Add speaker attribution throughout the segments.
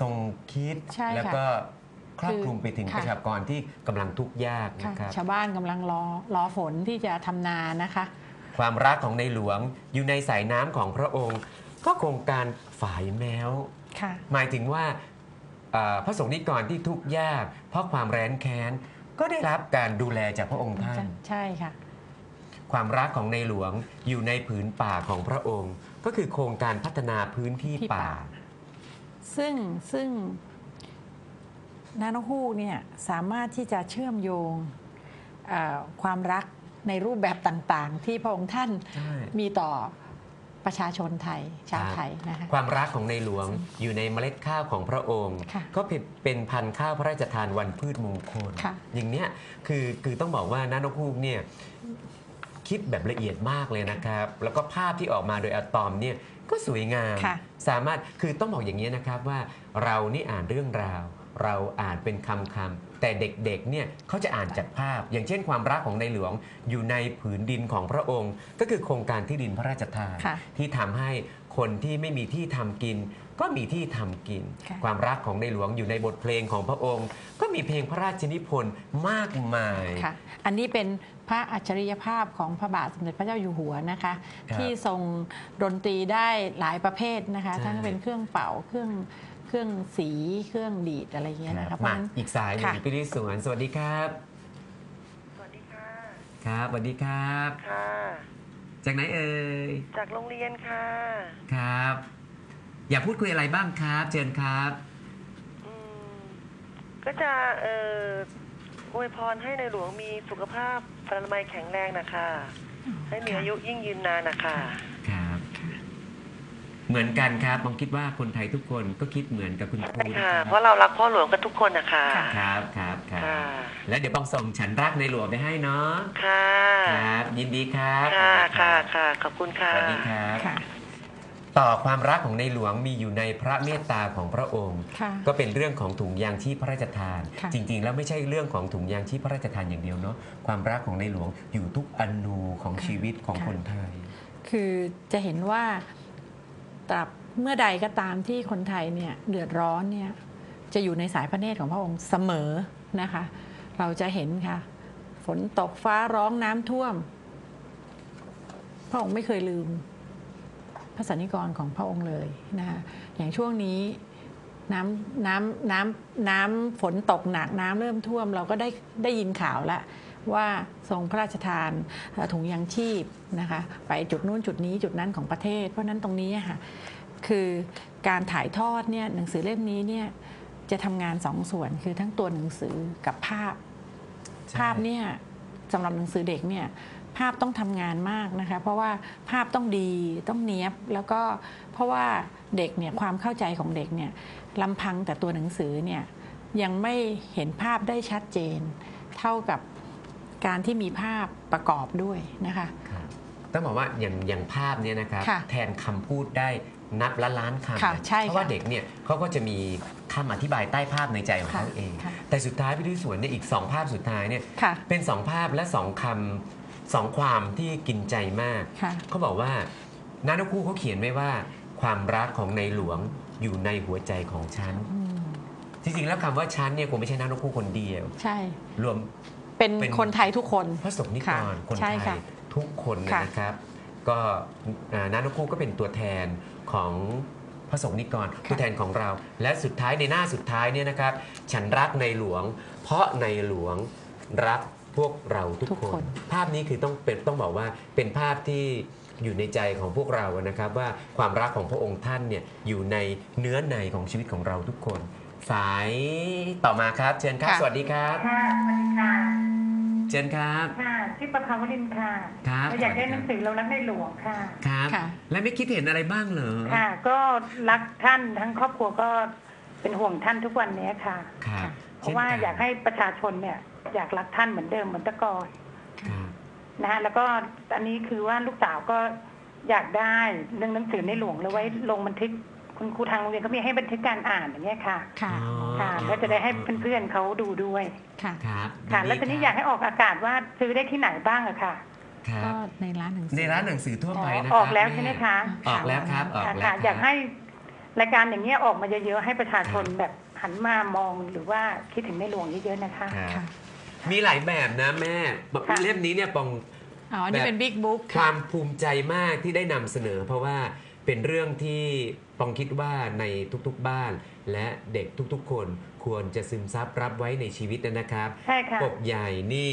Speaker 1: ทรงคิด
Speaker 2: ใช่ค่ะ
Speaker 1: แล้วก็ครอบคลุมไปถึง
Speaker 2: คือ
Speaker 1: ประชากรที่กำลังทุกข์ยาก
Speaker 2: ค่ะ
Speaker 1: นะครับ
Speaker 2: ชาวบ้านกำลังรอรอฝนที่จะทำนานะคะ
Speaker 1: ความรักของในหลวงอยู่ในสายน้ำของพระองค์ ก็โครงการฝ่ายแมว
Speaker 2: ค่ะ
Speaker 1: หมายถึงว่าเอ่อพระสงฆ์นิกรที่ทุกข์ยาก เพราะความแร้นแค้น ก็ได้รับการดูแลจากพระองค์ท่าน
Speaker 2: ใช่ค่ะ
Speaker 1: ความรักของในหลวงอยู่ในผืนป่าของพระองค์ ก็คือโครงการพัฒนาพื้นที่
Speaker 2: ที่
Speaker 1: ป่า
Speaker 2: ป่า ซึ่งซึ่งนานกฮูกเนี่ยสามารถที่จะเชื่อมโยงเอ่อความรักในรูปแบบต่างๆ ที่พระองค์ท่าน
Speaker 1: ใช่
Speaker 2: มีต่อประชาชนไทยชาว
Speaker 1: ครับ
Speaker 2: ไทยนะคะ
Speaker 1: ความรักของในหลวงอยู่ในเมล็ดข้าวของพระองค์
Speaker 2: ค่ะ
Speaker 1: ก็เป็นเป็นพันธุ์ข้าวพระราชทานวันพืชมงคล
Speaker 2: ค่ะ
Speaker 1: อย่างเนี้ยคือคือต้องบอกว่าน้านกฮูกเนี่ย คิดแบบละเอียดมากเลยนะครับ แล้วก็ภาพที่ออกมาโดยอะตอมเนี่ยก็สวยงาม
Speaker 2: ค่ะ
Speaker 1: สามารถคือต้องบอกอย่างนี้ยนะครับว่าเรานี่อ่านเรื่องราว เราอ่านเป็นคำคำๆแต่เด็กๆเนี่ยเขาจะอ่านจากภาพ อย่างเช่นความรักของในหลวงอยู่ในผืนดินของพระองค์ ก็คือโครงการที่ดินพระราชทาน
Speaker 2: ค่ะ
Speaker 1: ที่ทำให้คนที่ไม่มีที่ทำกิน ก็มีที่ทำกิน
Speaker 2: ค่ะ
Speaker 1: ความรักของในหลวงอยู่ในบทเพลงของพระองค์ ก็มีเพลงพระราชนิพนธ์มากมาย
Speaker 2: ค่ะ อันนี้เป็นพระอัจฉริยภาพของพระบาทสมเด็จพระเจ้าอยู่หัวนะคะ
Speaker 1: ครับ
Speaker 2: ที่ทรงดนตรีได้หลายประเภทนะคะ
Speaker 1: ใช่
Speaker 2: ทั้งเป็นเครื่องเป่าเครื่อง เครื่องสีเครื่องดีดอะไรอย่างเงี้ยนะคะเพราะ
Speaker 1: มา
Speaker 2: ฉะนั้น
Speaker 1: อีกสายหนึ่ง
Speaker 2: ค่ะ
Speaker 1: พี่ลิสวนสวัสดีครับ
Speaker 3: สวัสดีค่ะ
Speaker 1: ครับสวัสดีครับ
Speaker 3: ค่ะ
Speaker 1: จากไหนเอ่ย
Speaker 3: จากโรงเรียนค่ะ
Speaker 1: ครับ อยากพูดคุยอะไรบ้างครับ เชิญครับ
Speaker 3: อืม ก็จะเอ่ออวยพรให้ในหลวงมีสุขภาพพลามัยแข็งแรงนะคะ ให้มี
Speaker 2: ค่ะ
Speaker 3: อายุยิ่งยืนนานนะคะ
Speaker 1: ครับ เหมือนกันครับผมคิดว่าคนไทยทุกคนก็คิดเหมือนกับคุณครู
Speaker 3: ใช่
Speaker 1: นะ
Speaker 3: ค่ะ
Speaker 1: ครับ
Speaker 3: เพราะเรารักพ่อหลวงกันทุกคนนะคะ
Speaker 1: ครับครับครับ
Speaker 3: ค่ะ
Speaker 1: แล้วเดี๋ยวบองส่งฉันรักในหลวงไปให้เนาะ
Speaker 3: ค่ะ
Speaker 1: ครับ ยินดีครับ
Speaker 3: ค่ะ
Speaker 1: สวัสดี
Speaker 3: ค่ะ
Speaker 1: รับ
Speaker 3: ค่ะขอบคุณค่ะ
Speaker 1: สวัสดีครับ
Speaker 2: ค่ะ
Speaker 1: ต่อความรักของในหลวงมีอยู่ในพระเมตตาของพระองค์
Speaker 2: ค่ะ
Speaker 1: ก็เป็นเรื่องของถุงยางชีพพระราชทาน
Speaker 2: ค่ะ
Speaker 1: จริง ๆ แล้วไม่ใช่เรื่องของถุงยางชีพพระราชทานอย่างเดียวเนาะความรักของในหลวงอยู่ทุกอนูของชีวิตของคนไทย
Speaker 2: คือจะเห็นว่า ตราบเมื่อใดก็ตามที่คนไทยเนี่ยเดือดร้อนเนี่ยจะอยู่ในสายพระเนตรของพระองค์เสมอนะคะ เราจะเห็นค่ะ ฝนตกฟ้าร้องน้ำท่วม พระองค์ไม่เคยลืมพระสันนิกรของพระองค์เลยนะคะอย่างช่วงนี้น้ำน้ำน้ำน้ำฝนตกหนักน้ำเริ่มท่วม เราก็ได้ได้ยินข่าวแล้ว ว่าทรงพระราชทานเอ่อถุงยางชีพนะคะไปจุดนู้นจุดนี้จุดนั้นของประเทศ เพราะฉะนั้นตรงนี้อะค่ะคือการถ่ายทอดเนี่ยหนังสือเล่มนี้เนี่ยจะทำงานสองส่วนคือทั้งตัวหนังสือกับภาพ
Speaker 1: ใช่
Speaker 2: ภาพเนี่ยสำหรับหนังสือเด็กเนี่ยภาพต้องทำงานมากนะคะ เพราะว่าภาพต้องดีต้องเนี้ยบแล้วก็เพราะว่าเด็กเนี่ยความเข้าใจของเด็กเนี่ยลำพังแต่ตัวหนังสือเนี่ยยังไม่เห็นภาพได้ชัดเจน เท่ากับ การที่มีภาพประกอบด้วยนะคะ
Speaker 1: ครับต้องบอกว่าอย่างอย่างภาพเนี่ยนะครับ
Speaker 2: ค่ะ
Speaker 1: แทนคำพูดได้นับละล้านคำ
Speaker 2: ค่ะ
Speaker 1: เลย
Speaker 2: ใช่
Speaker 1: เพราะว่า
Speaker 2: ค่ะ
Speaker 1: เด็กเนี่ยเขาก็จะมีคำอธิบายใต้ภาพในใจของ
Speaker 2: ค่ะ
Speaker 1: เขาเอง
Speaker 2: ค่ะ
Speaker 1: แต่สุดท้ายพี่ดุยสวนเนี่ยอีกสองภาพสุดท้ายเนี่ย
Speaker 2: ค่ะ
Speaker 1: เป็นสองภาพและสองคำสองความที่กินใจมาก
Speaker 2: ค่ะ
Speaker 1: เขาบอกว่านานุคู่เขาเขียนไว้ว่า ความรักของในหลวงอยู่ในหัวใจของฉัน
Speaker 2: อืม
Speaker 1: จริงๆแล้วคำว่าฉันเนี่ยคงไม่ใช่นานุคู่คนเดียว
Speaker 2: ใช่
Speaker 1: รวม
Speaker 2: เป็น
Speaker 1: เป็น
Speaker 2: คนไทยทุกคน
Speaker 1: พระสงฆ์นิก
Speaker 2: ค่ะ
Speaker 1: รคน
Speaker 2: ใช่
Speaker 1: ไท
Speaker 2: ค่ะ
Speaker 1: ยทุกคน
Speaker 2: ค่ะ
Speaker 1: นะครับ ก็อ่านานุคู่ก็เป็นตัวแทนของพระสงฆ์นิกรตัวแทนของเรา และสุดท้ายในหน้าสุดท้ายเนี่ยนะครับ ฉันรักในหลวง เพราะในหลวงรักพวกเราทุก
Speaker 2: ทุก
Speaker 1: ค
Speaker 2: คน น
Speaker 1: ภาพนี้คือต้องเป็นต้องบอกว่าเป็นภาพที่อยู่ในใจของพวกเรานะครับ ว่าความรักของพระองค์ท่านเนี่ยอยู่ในเนื้อในของชีวิตของเราทุกคน สายต่อมาครับ เชิญครับ
Speaker 2: ค่ะ
Speaker 1: สวัสดีครับ
Speaker 4: ค่ะสวัสดีค่ะ
Speaker 1: เชิญครับ
Speaker 4: ค่ะชื่อประภาวรินทร์ค่ะ
Speaker 1: ครับ
Speaker 4: เราอยากได้
Speaker 1: สวัสดีครับ
Speaker 4: หนังสือเรารักในหลวงค่ะ
Speaker 1: ครับ
Speaker 2: ค่ะ
Speaker 1: และไม่คิดเห็นอะไรบ้างเหรอ
Speaker 4: ค่ะ ก็รักท่านทั้งครอบครัวก็เป็นห่วงท่านทุกวันนี้ค่ะ
Speaker 1: ครับ
Speaker 4: เพราะว่า
Speaker 1: ช่นน
Speaker 4: อยากให้ประชาชนเนี่ย อยากรักท่านเหมือนเดิมเหมือนแต่ก่อน
Speaker 1: ครับ
Speaker 4: นะฮะแล้วก็อันนี้คือว่าลูกสาวก็อยากได้เรื่องหนังสือในหลวงแล้วไว้ลงบันทึก คุณครูทางโรงเรียนก็มีให้บันทึกการอ่านอย่างเงี้ยค่ะ
Speaker 2: ค่ะ
Speaker 1: อ๋อ
Speaker 4: ค่ะก็จะได้ให้เพื่อนๆเขาดูด้วย
Speaker 2: ค่ะ
Speaker 1: ครับ
Speaker 4: ค่ะ
Speaker 1: ดี
Speaker 4: แล้วทีนี้
Speaker 1: ครับ
Speaker 4: อยากให้ออกอากาศว่าซื้อได้ที่ไหนบ้างอะค่ะ
Speaker 1: ครั
Speaker 2: ก็
Speaker 1: บ
Speaker 2: ในร้านหนังสือ
Speaker 1: ในร้านหนังสือทั่วไปนะค
Speaker 4: อ
Speaker 1: รั
Speaker 4: อกแล้วใช่ไหมคะ
Speaker 1: ออกแล้วครับออก
Speaker 4: ค่ะ
Speaker 1: แล้ว
Speaker 4: ค่ะ
Speaker 1: ครับ
Speaker 4: อยากให้รายการอย่างเงี้ยออกมาเยอะๆให้ประชาชนแบบหันมามองหรือว่าคิดถึงในหลวงเยอะๆนะคะ
Speaker 1: ครับ
Speaker 2: ค่ะ
Speaker 1: มีหลายแบบนะแม่
Speaker 4: ค่ะ
Speaker 1: เล่มนี้เนี่ยปอง
Speaker 2: อ๋อนี่เป็นบิ๊กบุ๊ก
Speaker 1: ความภูมิใจมากที่ได้นำเสนอ เพราะว่า เป็นเรื่องที่ปองคิดว่าในทุกๆบ้าน และเด็กทุกๆ คนควรจะซึมซับรับไว้ในชีวิตนะครับ
Speaker 4: ใช่ค่ะ
Speaker 1: ปกใหญ่นี่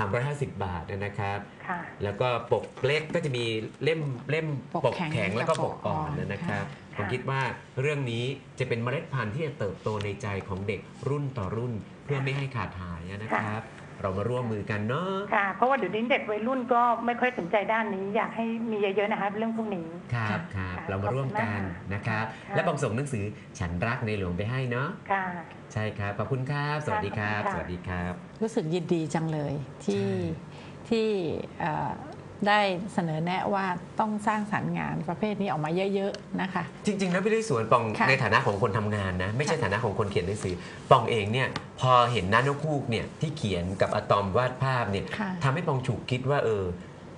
Speaker 1: 350 บาทนะครับ
Speaker 4: ค่ะ
Speaker 1: แล้วก็ปกเล็กก็จะมีเล่มเล่ม
Speaker 2: ป
Speaker 1: ป
Speaker 2: ก
Speaker 1: ก
Speaker 2: แข็ง
Speaker 1: แข็งแล้วก็
Speaker 2: กับ
Speaker 1: ป
Speaker 2: ป
Speaker 1: ก
Speaker 2: ก
Speaker 1: อ่อน
Speaker 2: อ่อน
Speaker 1: นะครับ
Speaker 4: ค่ะ
Speaker 1: ผมคิดว่าเรื่องนี้จะเป็นเมล็ดพันธุ์ที่จะเติบโตในใจของเด็กรุ่นต่อรุ่น เพื่อไม่ให้ขาดหายนะครับ เรามาร่วมมือกันเนาะ
Speaker 4: ค่ะ เพราะว่าเดี๋ยวนี้เด็กวัยรุ่นก็ไม่ค่อยสนใจด้านนี้ อยากให้มีเยอะๆนะคะเรื่องพวกนี้
Speaker 1: ครับครับ
Speaker 4: ค่ะ
Speaker 1: เรามาร่วมกัน
Speaker 4: ขอบคุณมากค่ะ
Speaker 1: นะครับ
Speaker 4: ค่ะ
Speaker 1: และปองส่งหนังสือฉันรักในหลวงไปให้เนาะ
Speaker 4: ค่ะ
Speaker 1: ใช่ครับขอบคุณครับ สวัสดีครับ
Speaker 4: ค่ะ
Speaker 1: สวัสดีครับ
Speaker 2: รู้สึกยินดีจังเลยที่
Speaker 1: ใช่
Speaker 2: ที่เอ่อ ได้เสนอแนะว่าต้องสร้างสรรค์งานประเภทนี้ออกมาเยอะๆนะคะ
Speaker 1: จริงๆนะพี่ลิสวนปอง
Speaker 2: ค่ะ
Speaker 1: ในฐานะของคนทำงานนะ ไม่ใช่
Speaker 2: ค่ะ
Speaker 1: ฐานะของคนเขียนหนังสือปองเองเนี่ยพอเห็นน้านกคูกเนี่ยที่เขียนกับอะตอมวาดภาพเนี่ย
Speaker 2: ค่ะ
Speaker 1: ทำให้ปองฉุกคิดว่าเออ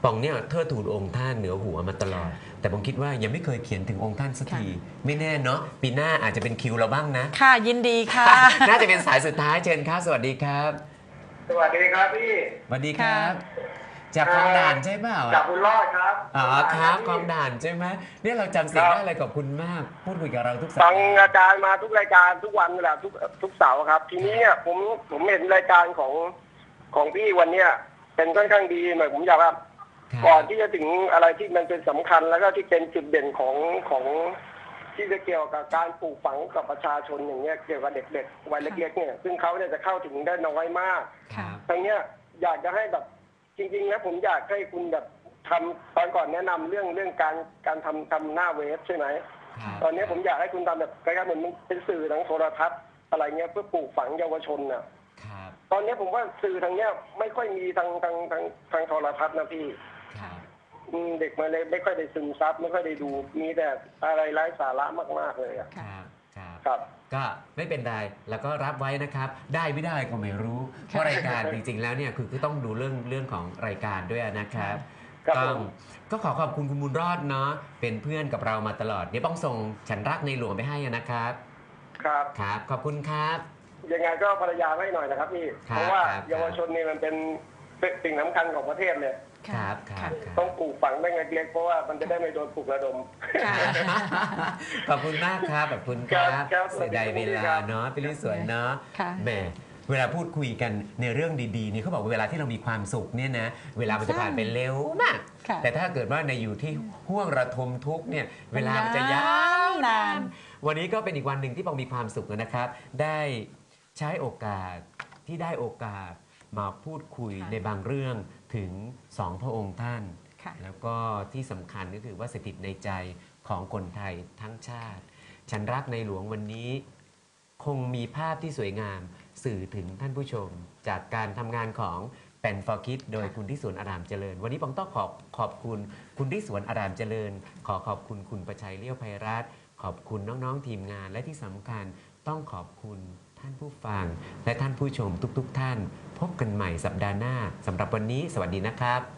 Speaker 1: ปองเนี่ยเทิดทูนองค์ท่านเหนือหัวมาตลอด แต่ปองคิดว่ายังไม่เคยเขียนถึงองค์ท่านสักทีไม่แน่เนาะปีหน้าอาจจะเป็นคิวเราบ้างนะ
Speaker 2: ค่ะยินดีค่ะ
Speaker 1: น่าจะเป็นสายสุดท้ายเชิญครับสวัสดีครับ
Speaker 5: สวัสดีครับพี่
Speaker 1: สวัสดีครับ จากคลองด่านใช่เปล่า
Speaker 5: จากบุญรอดครับ
Speaker 1: อ๋อครับคลองด่านใช่ไหมเนี่ยเราจำเสียง
Speaker 5: ครับ
Speaker 1: ได้เลยขอบคุณมาก พูดคุยกับเราทุกสัป
Speaker 5: ฟัง
Speaker 1: ดาห์
Speaker 5: อาจารย์มาทุกรายการทุกวันแหละทุกทุกเสาร์ครับ ทีนี้เนี่ยผมผมเห็นรายการของของพี่วันเนี้ยเป็นค่อนข้างดีหน่อยผมอยากว่า
Speaker 1: ครับ
Speaker 5: ก่อนที่จะถึงอะไรที่มันเป็นสำคัญแล้วก็ที่เป็นจุดเด่นของของที่จะเกี่ยวกับการปลูกฝังกับประชาชนอย่างเงี้ยเกี่ยวกับเด็กๆวัยเล็กๆเนี่ยซึ่งเขาเนี่ยจะเข้าถึงได้น้อยมาก
Speaker 1: ครับ
Speaker 5: ทางเนี้ยอยากจะให้แบบ จริงๆแล้วผมอยากให้คุณแบบทำตอนก่อนแนะนำเรื่องเรื่องการการทำทำหน้าเว็บใช่ไหม
Speaker 1: ครับ
Speaker 5: ตอนนี้ผมอยากให้คุณทำแบบคล้ายๆเหมือนเป็นสื่อทางโทรทัศน์อะไรเงี้ยเพื่อปลูกฝังเยาวชนน่ะ
Speaker 1: ครับ
Speaker 5: ตอนนี้ผมว่าสื่อทางเนี้ยไม่ค่อยมีทางทางทางทางโทรทัศน์นะพี่
Speaker 1: ครับ
Speaker 5: อืมเด็กมาเลยไม่ค่อยได้ซึมซับไม่ค่อยได้ดู มีแต่อะไรไร้สาระมากๆเลยอะ
Speaker 1: ครับ ครับ
Speaker 5: ครับ
Speaker 1: ก็ไม่เป็นไรแล้วก็รับไว้นะครับ ได้ไม่ได้ก็ไม่รู้ เพราะรายการจริงๆแล้วเนี่ยคือคือต้องดูเรื่องเรื่องของรายการด้วยนะครับ
Speaker 5: ครับ
Speaker 1: ต้อง
Speaker 5: ผม
Speaker 1: ก็ขอขอบคุณคุณบุญรอดเนาะเป็นเพื่อนกับเรามาตลอดเดี๋ยวป้องส่งฉันรักในหลวงไปให้นะครับ
Speaker 5: ครับ
Speaker 1: ครับ ขอบคุณครับ
Speaker 5: ยังไงก็ภรรยาให้หน่อยนะครับพี่
Speaker 1: ครับ
Speaker 5: เพราะว่า
Speaker 1: ครับ
Speaker 5: เยาวชนนี่มันเป็น เป็นสิ่งสำคัญของประเทศเลย
Speaker 1: ครับครับครับ
Speaker 5: ต้องปลูกฝังตั้งแต่เล็กๆเพราะว่ามันจะได้ไม่โดนปลุกระดม
Speaker 2: ค่ะ
Speaker 1: ขอบคุณมากครับขอบคุณครับ
Speaker 5: ครับครับ
Speaker 1: เสียดายเวลาเนาะพี่ลิสวนเนาะ
Speaker 2: ค่ะ
Speaker 1: แหมเวลาพูดคุยกันในเรื่องดีๆนี่เขาบอกว่าเวลาที่เรามีความสุขเนี่ยนะเวลามันจะผ่านไปเร็วมาก
Speaker 2: ค่ะ
Speaker 1: แต่ถ้าเกิดว่าในอยู่ที่ห่วงระทมทุกข์เนี่ยเวลามันจะยาว นา
Speaker 2: นา
Speaker 1: นวันนี้ก็เป็นอีกวันหนึ่งที่ปองมีความสุขนะครับ ได้ใช้โอกาสที่ได้โอกาส มาพูดคุย
Speaker 2: ค่ะ
Speaker 1: ในบางเรื่องถึงสองพระองค์ท่าน
Speaker 2: ค่ะ
Speaker 1: แล้วก็ที่สำคัญก็คือว่าสถิตในใจของคนไทยทั้งชาติ ฉันรักในหลวงวันนี้ คงมีภาพที่สวยงามสื่อถึงท่านผู้ชม จากการทำงานของแปนฟอร์คิดโดย
Speaker 2: ค่ะ
Speaker 1: คุณที่สวนอารามเจริญ วันนี้ปองต้องขอบขอบคุณ คุณที่สวนอารามเจริญ ขอขอบคุณคุณประชัยเลี้ยวไพรัตน์ขอบคุณน้องๆทีมงานและที่สำคัญต้องขอบคุณ ท่านผู้ฟัง และท่านผู้ชมทุก ๆ ท่าน พบกันใหม่สัปดาห์หน้าสำหรับวันนี้ สวัสดีนะครับ